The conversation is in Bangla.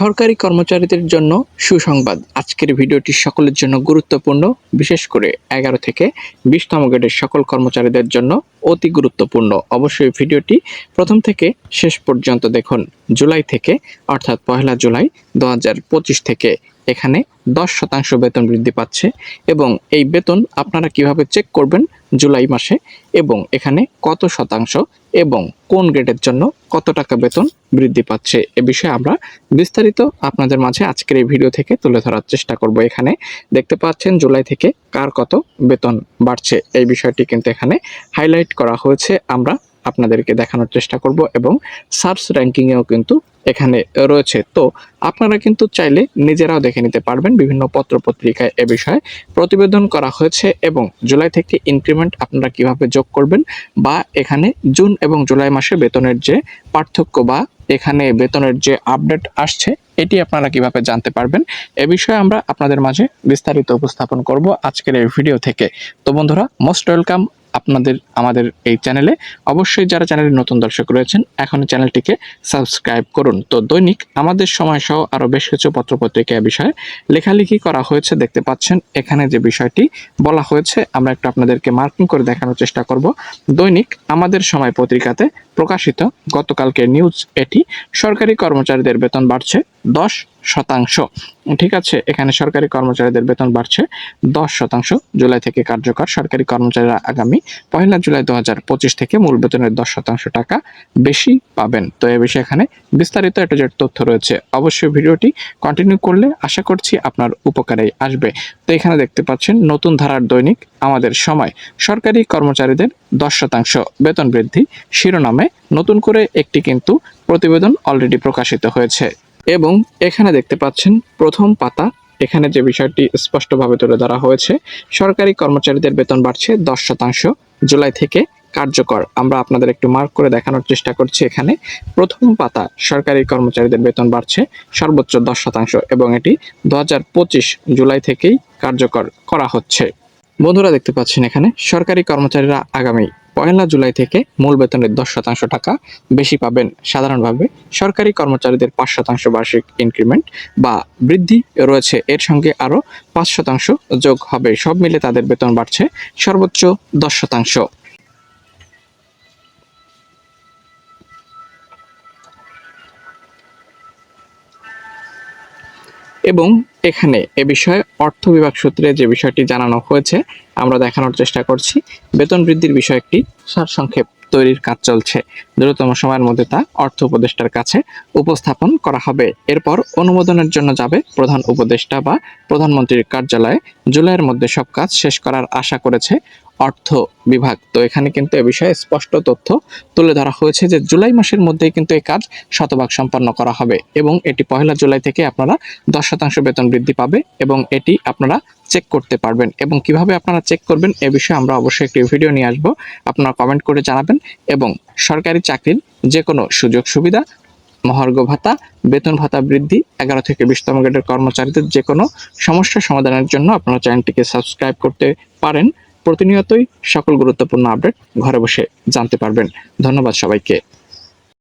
সরকারি কর্মচারীদের জন্য সুসংবাদ। আজকের ভিডিওটি সকলের জন্য গুরুত্বপূর্ণ, বিশেষ করে এগারো থেকে বিশতম গ্রেডের সকল কর্মচারীদের জন্য অতি গুরুত্বপূর্ণ। অবশ্যই ভিডিওটি প্রথম থেকে শেষ পর্যন্ত দেখুন। জুলাই থেকে, অর্থাৎ পহেলা জুলাই দু হাজার পঁচিশ থেকে এখানে দশ শতাংশ বেতন বৃদ্ধি পাচ্ছে এবং এই বেতন আপনারা কীভাবে চেক করবেন জুলাই মাসে এবং এখানে কত শতাংশ এবং কোন গ্রেডের জন্য কত টাকা বেতন বৃদ্ধি পাচ্ছে এ বিষয়ে আমরা বিস্তারিত আপনাদের মাঝে আজকের এই ভিডিও থেকে তুলে ধরার চেষ্টা করব। এখানে দেখতে পাচ্ছেন জুলাই থেকে কার কত বেতন বাড়ছে এই বিষয়টি কিন্তু এখানে হাইলাইট করা হয়েছে। আমরা আপনাদেরকে দেখানোর চেষ্টা করব এবং সার্চ র্যাঙ্কিংয়েও কিন্তু এখানে রয়েছে। তো আপনারা কিন্তু চাইলে নিজেরাও দেখে নিতে পারবেন বিভিন্ন পত্র পত্রিকায় এ বিষয়ে। প্রতিবেদন করা হয়েছে এবং জুলাই থেকে ইনক্রিমেন্ট আপনারা কীভাবে যোগ করবেন বা এখানে জুন এবং জুলাই মাসে বেতনের যে পার্থক্য বা এখানে বেতনের যে আপডেট আসছে, এটি আপনারা কীভাবে জানতে পারবেন এ বিষয়ে আমরা আপনাদের মাঝে বিস্তারিত উপস্থাপন করব আজকের এই ভিডিও থেকে। তো বন্ধুরা মোস্ট ওয়েলকাম আপনাদের, আমাদের এই চ্যানেলে। অবশ্যই যারা চ্যানেলের নতুন দর্শক রয়েছেন এখন চ্যানেলটিকে সাবস্ক্রাইব করুন। তো দৈনিক আমাদের সময় সহ আরও বেশ কিছু পত্রপত্রিকা বিষয়ে লেখালেখি করা হয়েছে, দেখতে পাচ্ছেন। এখানে যে বিষয়টি বলা হয়েছে, আমরা একটু আপনাদেরকে মার্কিং করে দেখানোর চেষ্টা করব। দৈনিক আমাদের সময় পত্রিকাতে প্রকাশিত গতকালকের নিউজ এটি, সরকারি কর্মচারীদের বেতন বাড়ছে দশ শতাংশ। ঠিক আছে, এখানে সরকারি কর্মচারীদের বেতন বাড়ছে দশ শতাংশ। জুলাই থেকে কার্যকর সরকারি কর্মচারীরা আগামী পয়লা জুলাই দু হাজার পঁচিশ থেকে মূল বেতনের দশ শতাংশ টাকা বেশি পাবেন। তো এ বিষয়ে এখানে বিস্তারিত একটা যে তথ্য রয়েছে। অবশ্যই ভিডিওটি কন্টিনিউ করলে আশা করছি আপনার উপকারে আসবে। তো এখানে দেখতে পাচ্ছেন, নতুন ধারার দৈনিক আমাদের সময়। সরকারি কর্মচারীদের দশ শতাংশ বেতন বৃদ্ধি শিরোনামে নতুন করে একটি কিন্তু প্রতিবেদন অলরেডি প্রকাশিত হয়েছে। এবং এখানে দেখতে পাচ্ছেন প্রথম পাতা। এখানে যে বিষয়টি স্পষ্টভাবে তুলে ধরা হয়েছে, সরকারি কর্মচারীদের বেতন বাড়ছে দশ শতাংশ জুলাই থেকে কার্যকর। আমরা আপনাদের একটু মার্ক করে দেখানোর চেষ্টা করছি এখানে। প্রথম পাতা, সরকারি কর্মচারীদের বেতন বাড়ছে সর্বোচ্চ দশ শতাংশ এবং এটি দু হাজার পঁচিশ জুলাই থেকেই কার্যকর করা হচ্ছে। বন্ধুরা দেখতে পাচ্ছেন এখানে সরকারি কর্মচারীরা আগামী পয়লা জুলাই থেকে মূল বেতনের দশ শতাংশ টাকা বেশি পাবেন সাধারণভাবে সরকারি কর্মচারীদের পাঁচ শতাংশ বার্ষিক ইনক্রিমেন্ট বা বৃদ্ধি রয়েছে। এর সঙ্গে আরও পাঁচ শতাংশ যোগ হবে। সব মিলে তাদের বেতন বাড়ছে সর্বোচ্চ দশ শতাংশ। এবং এখানে এ বিষয়ে অর্থ বিভাগ সূত্রে যে বিষয়টি জানানো হয়েছে, আমরা দেখানোর চেষ্টা করছি। বেতন বৃদ্ধির বিষয় একটি সারসংক্ষেপ তৈরির কাজ চলছে। দ্রুততম সময়ের মধ্যে তা অর্থ উপদেষ্টার কাছে উপস্থাপন করা হবে। এরপর অনুমোদনের জন্য যাবে প্রধান উপদেষ্টা বা প্রধানমন্ত্রীর কার্যালয়ে। জুলাইয়ের মধ্যে সব কাজ শেষ করার আশা করেছে অর্থ বিভাগ। তো এখানে কিন্তু এ বিষয়ে স্পষ্ট তথ্য তুলে ধরা হয়েছে যে জুলাই মাসের মধ্যেই কিন্তু এই কাজ শতভাগ সম্পন্ন করা হবে এবং এটি পয়লা জুলাই থেকে আপনারা দশ শতাংশ বেতন বৃদ্ধি পাবে এবং এটি আপনারা চেক করতে পারবেন এবং কীভাবে আপনারা চেক করবেন এ বিষয়ে আমরা অবশ্যই একটি ভিডিও নিয়ে আসব। আপনারা কমেন্ট করে জানাবেন এবং সরকারি চাকরির যে কোনো সুযোগ সুবিধা, মহার্ঘ ভাতা, বেতন ভাতা বৃদ্ধি, এগারো থেকে বিশতম গ্রেডের কর্মচারীদের যে কোনো সমস্যা সমাধানের জন্য আপনারা চ্যানেলটিকে সাবস্ক্রাইব করতে পারেন। প্রতিনিয়তই সকল গুরুত্বপূর্ণ আপডেট ঘরে বসে জানতে পারবেন। ধন্যবাদ সবাইকে।